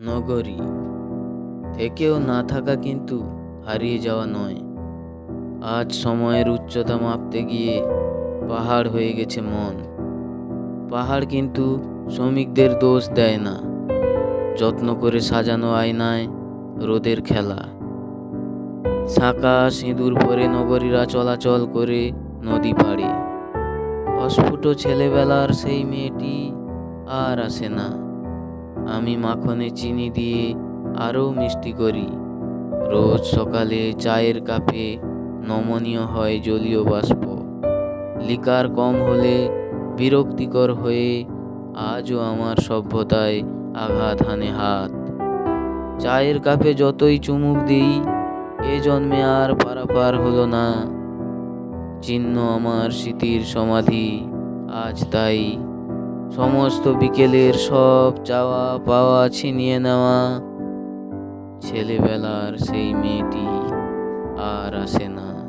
নগরী। থেকেও না থাকা কিন্তু হারিয়ে যাওয়া নয়। আজ সময়ের উচ্চতা মাপতে গিয়ে পাহাড় হয়ে গেছে মন। পাহাড় কিন্তু শ্রমিকদের দোষ দেয় না। যত্ন করে সাজানো আয়নায় রোদের খেলা। শাঁকা সিঁদুর পরে নগরীরা চলাচল করে নদী পাড়ে। অস্ফুট ছেলেবেলার সেই মেয়েটি আর আসে না। আমি মাখনে চিনি দিয়ে আরও মিষ্টি করি। রোজ সকালে চায়ের কাপে নমনীয় হয় জলীয় বাষ্প। লিকার কম হলে বিরক্তিকর হয়ে আজও আমার সভ্যতায় আঘাত হানে হাত। চায়ের কাপে যতই চুমুক দিই, এ জন্মে আর পারাপার হলো না। চিহ্ন আমার স্মৃতির সমাধি, আজ তাই সমস্ত বিকেলের সব চাওয়া পাওয়া ছিনিয়ে নেওয়া। ছেলেবেলার সেই মেয়েটি আর আসে না।